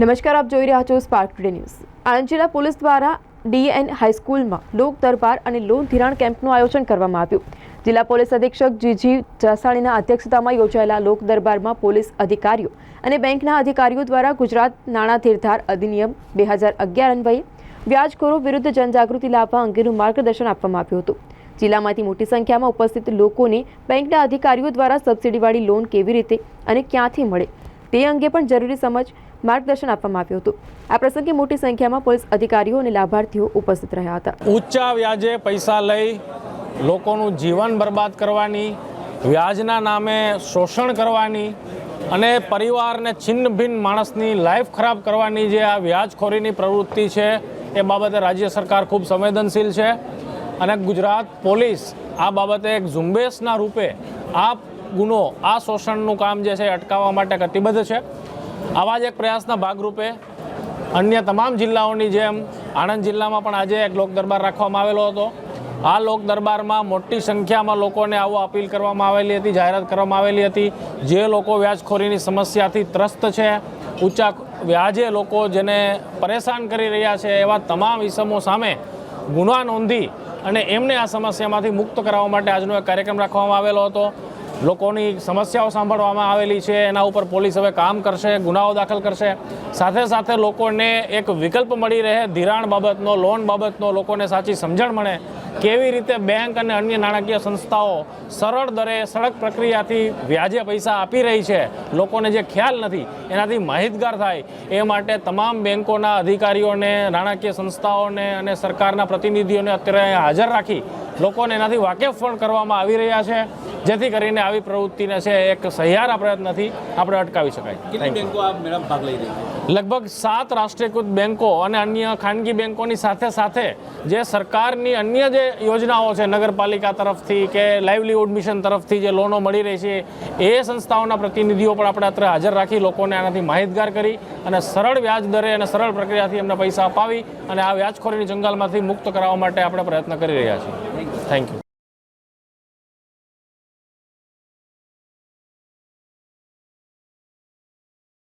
નમસ્કાર, આપ જોઈ રહ્યા છો સ્પાર્ક ટુડે ન્યૂઝ આણંદ જિલ્લા પોલીસ દ્વારા ડીએન હાઈસ્કૂલમાં લોક દરબાર અને લોન ધિરાણ કેમ્પનું આયોજન કરવામાં આવ્યું. જિલ્લા પોલીસ અધિક્ષક જીજી જસાણીના અધ્યક્ષતામાં યોજાયેલા લોક દરબારમાં પોલીસ અધિકારીઓ અને બેંકના અધિકારીઓ દ્વારા ગુજરાત નાણાં ધીરધાર અધિનિયમ બે હજાર અગિયાર અન્વયે વ્યાજખોરો વિરુદ્ધ જનજાગૃતિ લાવવા અંગેનું માર્ગદર્શન આપવામાં આવ્યું હતું. જિલ્લામાંથી મોટી સંખ્યામાં ઉપસ્થિત લોકોને બેંકના અધિકારીઓ દ્વારા સબસિડીવાળી લોન કેવી રીતે અને ક્યાંથી મળે તે અંગે પણ જરૂરી સમજ માર્ગદર્શન આપવામાં આવ્યું હતું. આ પ્રસંગે મોટી સંખ્યામાં પોલીસ અધિકારીઓ અને લાભાર્થીઓ ઉપસ્થિત રહ્યા હતા. ઊંચા વ્યાજે પૈસા લઈ લોકોનું જીવન બરબાદ કરવાની, વ્યાજના નામે શોષણ કરવાની અને પરિવારને છિન્ન ભિન્ન માણસની લાઈફ ખરાબ કરવાની જે આ વ્યાજખોરીની પ્રવૃત્તિ છે, એ બાબતે રાજ્ય સરકાર ખૂબ સંવેદનશીલ છે અને ગુજરાત પોલીસ આ બાબતે એક ઝુંબેશના રૂપે આ ગુનો, આ શોષણનું કામ જે છે અટકાવવા માટે કટિબદ્ધ છે. આવા જ એક પ્રયાસના ભાગરૂપે અન્ય તમામ જિલ્લાઓની જેમ આણંદ જિલ્લામાં પણ આજે એક લોક દરબાર રાખવામાં આવેલો હતો. આ લોક દરબારમાં મોટી સંખ્યામાં લોકોને આવો અપીલ કરવામાં આવેલી હતી, જાહેરાત કરવામાં આવેલી હતી. જે લોકો વ્યાજખોરીની સમસ્યાથી ત્રસ્ત છે, ઊંચા વ્યાજે લોકો જેને પરેશાન કરી રહ્યા છે એવા તમામ ઇસમો સામે ગુના નોંધી અને એમને આ સમસ્યામાંથી મુક્ત કરાવવા માટે આજનો એક કાર્યક્રમ રાખવામાં આવેલો હતો. લોકોની સમસ્યાઓ સાંભળવામાં આવેલી છે, એના ઉપર પોલીસ હવે કામ કરશે, ગુનાઓ દાખલ કરશે. સાથે સાથે લોકોને એક વિકલ્પ મળી રહે, ધિરાણ બાબતનો, લોન બાબતનો, લોકોને સાચી સમજણ મળે. કેવી રીતે બેંક અને અન્ય નાણાકીય સંસ્થાઓ સરળ દરે સડક પ્રક્રિયાથી વ્યાજે પૈસા આપી રહી છે, લોકોને જે ખ્યાલ નથી, એનાથી માહિતગાર થાય. એ માટે તમામ બેંકોના અધિકારીઓને, નાણાકીય સંસ્થાઓને અને સરકારના પ્રતિનિધિઓને અત્યારે હાજર રાખી, લોકોને એનાથી વાકેફ પણ કરવામાં આવી રહ્યા છે. જેથી કરીને આવી પ્રવૃત્તિને છે એક સહિયારા પ્રયત્નથી આપણે અટકાવી શકાય. લગભગ સાત રાષ્ટ્રીયકૃત બેન્કો અને અન્ય ખાનગી બેન્કોની સાથે સાથે જે સરકારની અન્ય જે યોજનાઓ છે નગરપાલિકા તરફથી કે લાઇવલીહુડ મિશન તરફથી જે લોનો મળી રહી છે એ સંસ્થાઓના પ્રતિનિધિઓ પણ આપણે અત્યારે હાજર રાખી લોકોને આનાથી માહિતગાર કરી અને સરળ વ્યાજ દરે અને સરળ પ્રક્રિયાથી એમને પૈસા અપાવી અને આ વ્યાજખોરીની જંગલમાંથી મુક્ત કરાવવા માટે આપણે પ્રયત્ન કરી રહ્યા છીએ. Thank you